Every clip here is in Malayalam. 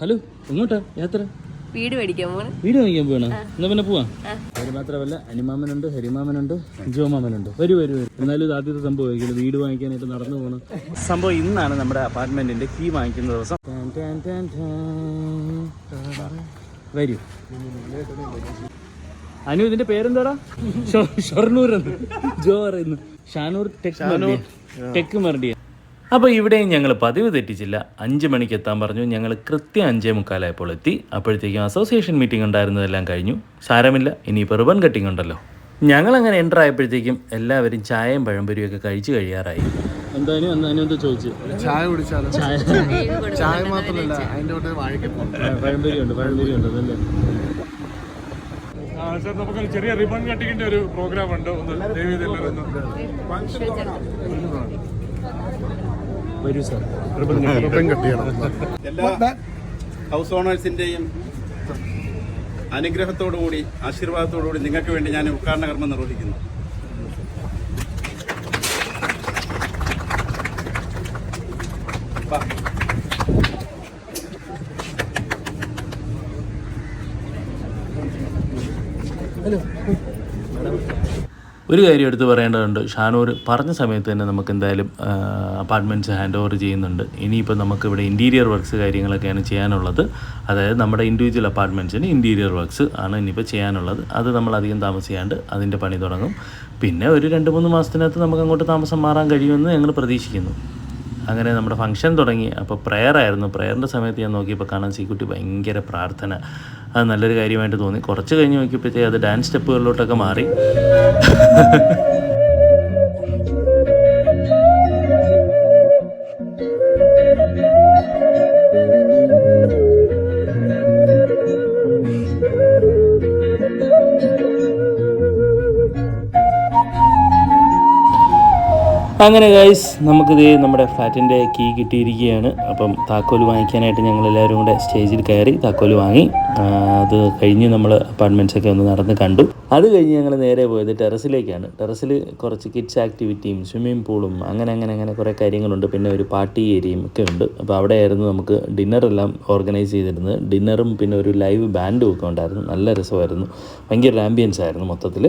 ഹലോ എങ്ങോട്ടാ? യാത്ര? വീട് മേടിക്കാൻ പോകണം വീട് മേടിക്കാൻ പോണോ എന്നാ പിന്നെ പോവാം? അത് മാത്രമല്ല അനിമാമനുണ്ട് ഹരിമാമനുണ്ട് ജോമാമനുണ്ട് വരൂ വരൂ വരൂ. എന്നാലും ഇത് ആദ്യത്തെ സംഭവം ആയിരിക്കും. വീട് വാങ്ങിക്കാനായിട്ട് നടന്നു പോകണം സംഭവം ഇന്നാണ് നമ്മുടെ അപ്പാർട്ട്മെന്റിന്റെ കീ വാങ്ങിക്കുന്ന ദിവസം. വരൂ. അനു ഇതിന്റെ പേരെന്താടാ? ഷൊർണൂർ എന്ന്. ജോ പറയുന്നു. ഷാനൂർ ടെക്. ടെക് അപ്പോൾ ഇവിടെയും ഞങ്ങൾ പതിവ് തെറ്റിച്ചില്ല. അഞ്ച് മണിക്ക് എത്താൻ പറഞ്ഞു. ഞങ്ങൾ കൃത്യം അഞ്ചേ മുക്കാലായപ്പോൾ എത്തി. അപ്പോഴത്തേക്കും അസോസിയേഷൻ മീറ്റിംഗ് ഉണ്ടായിരുന്നതെല്ലാം കഴിഞ്ഞു. സാരമില്ല. ഇനി റിബൺ കട്ടിംഗ് ഉണ്ടല്ലോ. ഞങ്ങൾ അങ്ങനെ എന്റർ ആയപ്പോഴത്തേക്കും എല്ലാവരും ചായയും പഴംപൊരിയും ഒക്കെ കഴിച്ചു കഴിയാറായി. ചായ കുടിച്ചാലോ ചായ ചായ മാത്രമല്ല അതിന്റെ കൂടെ പഴംപൊരി ഉണ്ട് പഴംപൊരി ഉണ്ട് അതല്ലേ? സാർ നമുക്ക് ചെറിയ റിബൺ കട്ടിങ്ങിന്റെ ഒരു പ്രോഗ്രാം ഉണ്ട്? ഒന്ന് ദേവി വരൂ സാർ എല്ലാ ഹൗസ് ഓണേഴ്സിന്റെയും അനുഗ്രഹത്തോടുകൂടി ആശീർവാദത്തോടുകൂടി നിങ്ങൾക്ക് വേണ്ടി ഞാൻ ഉദ്ഘാടന കർമ്മം നിർവഹിക്കുന്നു. വാ. ഒരു കാര്യം എടുത്ത് പറയേണ്ടതുണ്ട്. ഷാനൂർ പറഞ്ഞ സമയത്ത് തന്നെ നമുക്ക് എന്തായാലും അപ്പാർട്ട്മെന്റ്സ് ഹാൻഡ് ഓവർ ചെയ്യുന്നുണ്ട്. ഇനിയിപ്പോൾ നമുക്ക് ഇവിടെ ഇന്റീരിയർ വർക്ക്സ് കാര്യങ്ങളൊക്കെയാണ് ചെയ്യാനുള്ളത്. അതായത് നമ്മുടെ ഇൻഡിവിജ്വൽ അപ്പാർട്ട്മെന്റ്സിന് ഇന്റീരിയർ വർക്ക്സ് ആണ് ഇനിയിപ്പോൾ ചെയ്യാനുള്ളത്. അത് നമ്മൾ അധികം താമസിയാണ്ട് അതിന്റെ പണി തുടങ്ങും. പിന്നെ ഒരു രണ്ട് മൂന്ന് മാസത്തിനകത്ത് നമുക്ക് അങ്ങോട്ട് താമസം മാറാൻ കഴിയുമെന്ന് ഞങ്ങൾ പ്രതീക്ഷിക്കുന്നു. അങ്ങനെ നമ്മുടെ ഫംഗ്ഷൻ തുടങ്ങി. അപ്പോൾ പ്രെയർ ആയിരുന്നു. പ്രെയറിന്റെ സമയത്ത് ഞാൻ നോക്കിയപ്പോൾ കാണാൻ സീക്കുട്ടി ഭയങ്കര പ്രാർത്ഥന. അത് നല്ലൊരു കാര്യമായിട്ട് തോന്നി. കുറച്ച് കഴിഞ്ഞ് നോക്കിയപ്പോഴത്തേക്ക് അത് ഡാൻസ് സ്റ്റെപ്പുകളിലോട്ടൊക്കെ മാറി. അങ്ങനെ ഗൈസ് നമുക്കിത് നമ്മുടെ ഫ്ലാറ്റിന്റെ കീ കിട്ടിയിരിക്കുകയാണ്. അപ്പം താക്കോൽ വാങ്ങിക്കാനായിട്ട് ഞങ്ങൾ എല്ലാവരും കൂടെ സ്റ്റേജിൽ കയറി താക്കോൽ വാങ്ങി. അത് കഴിഞ്ഞ് നമ്മൾ അപ്പാർട്ട്മെന്റ്സൊക്കെ ഒന്ന് നടന്ന് കണ്ടു. അത് കഴിഞ്ഞ് ഞങ്ങൾ നേരെ പോയത് ടെറസിലേക്കാണ്. ടെറസിൽ കുറച്ച് കിഡ്സ് ആക്ടിവിറ്റിയും സ്വിമ്മിംഗ് പൂളും അങ്ങനെ അങ്ങനെ അങ്ങനെ കുറേ കാര്യങ്ങളുണ്ട്. പിന്നെ ഒരു പാർട്ടി ഏരിയയും ഒക്കെ ഉണ്ട്. അപ്പോൾ അവിടെയായിരുന്നു നമുക്ക് ഡിന്നറെല്ലാം ഓർഗനൈസ് ചെയ്തിരുന്നത്. ഡിന്നറും പിന്നെ ഒരു ലൈവ് ബാൻഡും ഒക്കെ ഉണ്ടായിരുന്നു. നല്ല രസമായിരുന്നു. ഭയങ്കര ആംബിയൻസ് ആയിരുന്നു മൊത്തത്തിൽ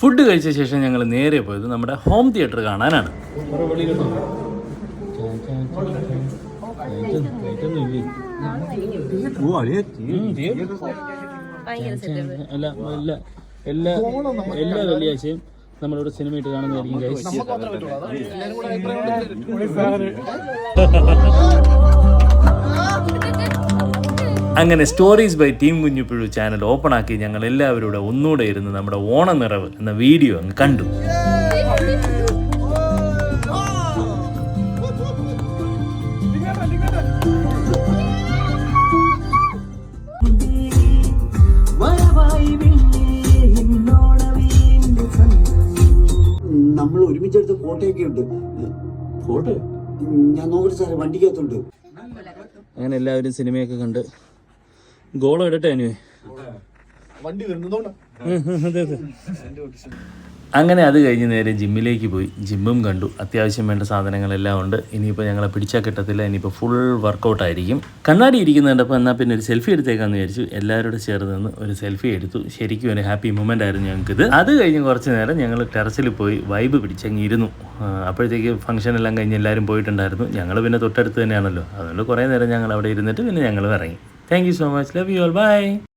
ഫുഡ് കഴിച്ച ശേഷം ഞങ്ങൾ നേരെ പോയത് നമ്മുടെ ഹോം തിയേറ്റർ കാണാനാണ്. അല്ല എല്ലാ എല്ലാ എല്ലാ വെള്ളിയാഴ്ചയും നമ്മളിവിടെ സിനിമ ഇട്ട് കാണുന്നതായിരിക്കും അങ്ങനെ stories by team Kunjuppuzhu channel open ആക്കി ഞങ്ങൾ എല്ലാവരും കൂടെ ഒന്നുകൂടെ ഇരുന്ന് നമ്മുടെ ഓണനിറവ് എന്ന വീഡിയോ അങ്ങ് കണ്ടു. നമ്മൾ ഒരുമിച്ചെടുത്ത ഫോട്ടോയൊക്കെ ഉണ്ട്. ഫോട്ടോ ഞാൻ നോക്കട്ടെ സാറേ വണ്ടിക്കകത്തുണ്ട്. അങ്ങനെ എല്ലാവരും സിനിമയൊക്കെ കണ്ട് ഗോളം ഇടട്ടെ അനുവേ വണ്ടി വരുന്നതുകൊണ്ടാ അങ്ങനെ അത് കഴിഞ്ഞ് നേരെ ജിമ്മിലേക്ക് പോയി. ജിമ്മും കണ്ടു. അത്യാവശ്യം വേണ്ട സാധനങ്ങളെല്ലാം ഉണ്ട്. ഇനിയിപ്പോൾ ഞങ്ങളെ പിടിച്ചാൽ കിട്ടത്തില്ല. ഇനിയിപ്പോൾ ഫുൾ വർക്കൗട്ട് ആയിരിക്കും. കണ്ണാടി ഇരിക്കുന്നുണ്ടപ്പോൾ എന്നാൽ പിന്നെ ഒരു സെൽഫി എടുത്തേക്കാന്ന് വിചാരിച്ചു. എല്ലാവരോടും ചേർന്ന് നിന്ന് ഒരു സെൽഫി എടുത്തു. ശരിക്കും ഒരു ഹാപ്പി മൊമെന്റ് ആയിരുന്നു ഞങ്ങൾക്കിത്. അത് കഴിഞ്ഞ് കുറച്ച് നേരം ഞങ്ങൾ ടെറസിൽ പോയി വൈബ് പിടിച്ചങ്ങ് ഇരുന്നു അപ്പോഴത്തേക്ക് ഫംഗ്ഷൻ എല്ലാം കഴിഞ്ഞ് എല്ലാവരും പോയിട്ടുണ്ടായിരുന്നു. ഞങ്ങൾ പിന്നെ തൊട്ടടുത്ത് തന്നെയാണല്ലോ. അതുകൊണ്ട് കുറേ നേരം ഞങ്ങൾ അവിടെ ഇരുന്നിട്ട് പിന്നെ ഞങ്ങൾ ഇറങ്ങി. Thank you so much. Love you all. Bye.